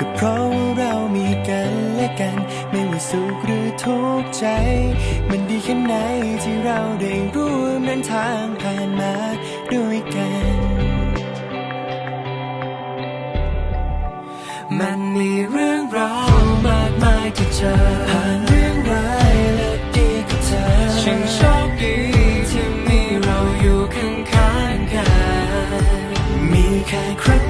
ก็เพราะว่าเรามีกันและกัน ไม่ว่าสุขหรือทุกข์ใจ มันดีแค่ไหนที่เราได้ร่วมเดินทางผ่านมาด้วยกัน มันมีเรื่องราวมากมายที่เจอผ่านเรื่องร้ายและดีกับเธอช่างโชคดีที่มีเราอยู่ข้างๆกัน มีแค่ครั้ง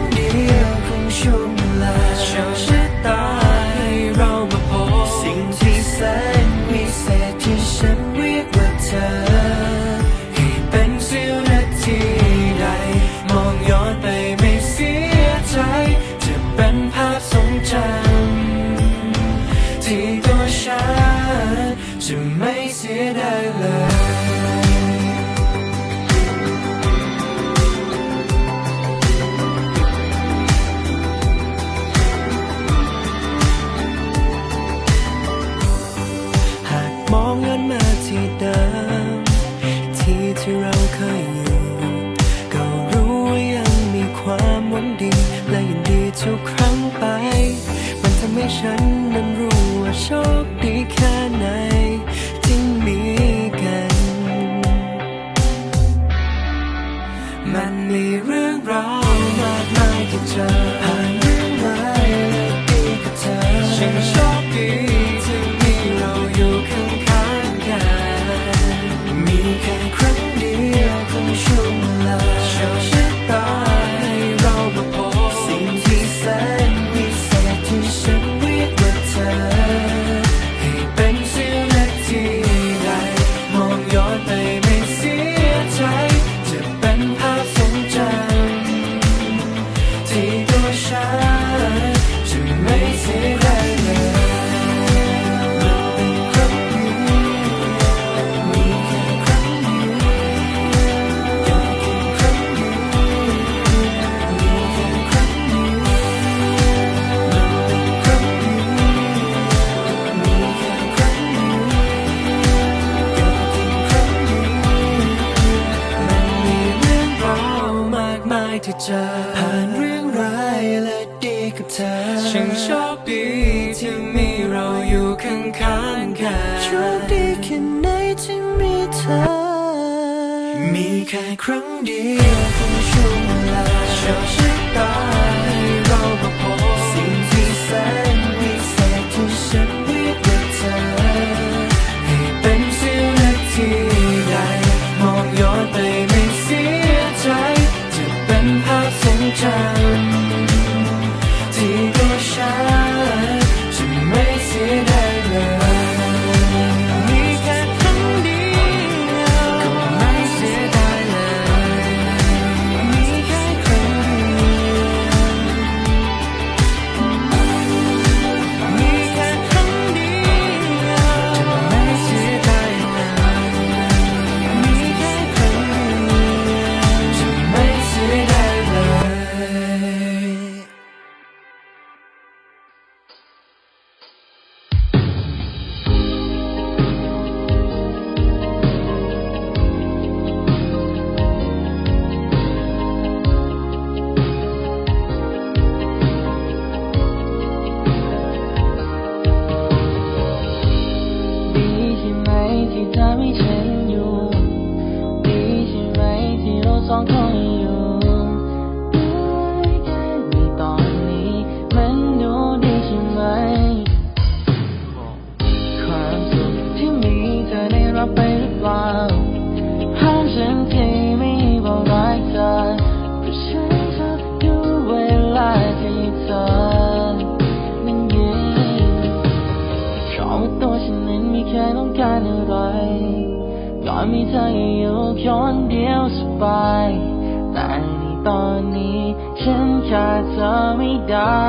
ทุกครั้งไป มันทำให้ฉันนั้นรู้ว่าโชคดีแค่ไหนที่มีกัน มันมีเรื่องราวมากมายที่เจอผ่านเรื่องร้ายดีกับเธอฉันโชคดี เจอผ่านเรื่องร้ายและดีกับเธอช่างโชคดีที่มีเราอยู่ข้างๆกันโชคดีแค่ไหนที่มีเธอ มีแค่ครั้งเดียวของช่วงเวา มีเธออยู่คนเดียวสบาย แต่ในตอนนี้ฉันขาดเธอไม่ได้